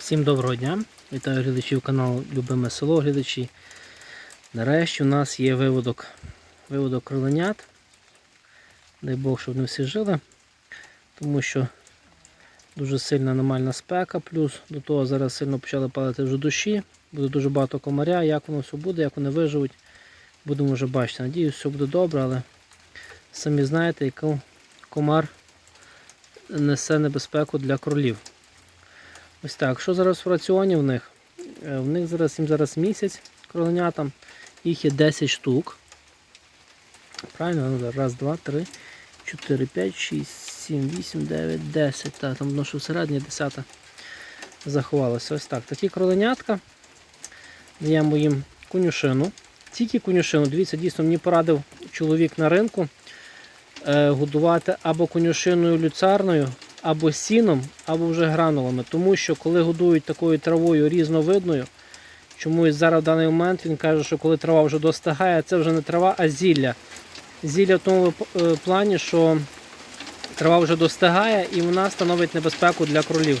Всім доброго дня! Вітаю глядачів каналу Любиме село глядачі. Нарешті у нас є виводок, виводок кроленят. Дай Бог, щоб вони всі жили, тому що дуже сильна аномальна спека, плюс до того зараз сильно почали палити вже душі, буде дуже багато комаря, як воно все буде, як вони виживуть, будемо вже бачити. Надіюсь, все буде добре, але самі знаєте, який комар несе небезпеку для кролів. Ось так. Що зараз в раціоні в них? Е, В них зараз їм зараз місяць кроленятам. Їх є 10 штук. Правильно? Ну, Раз, два, три, чотири, п'ять, шість, сім, вісім, дев'ять, десять. Так, там воно що всередині десята заховалося. Ось так. Такі кроленятка. Даємо їм конюшину. Тільки конюшину. Дивіться, дійсно мені порадив чоловік на ринку е, годувати або конюшиною люцарною, або сіном, або вже гранулами. Тому що коли годують такою травою різновидною, чомусь зараз в даний момент він каже, що коли трава вже достигає, це вже не трава, а зілля. Зілля в тому е, плані, що трава вже достигає і вона становить небезпеку для кролів.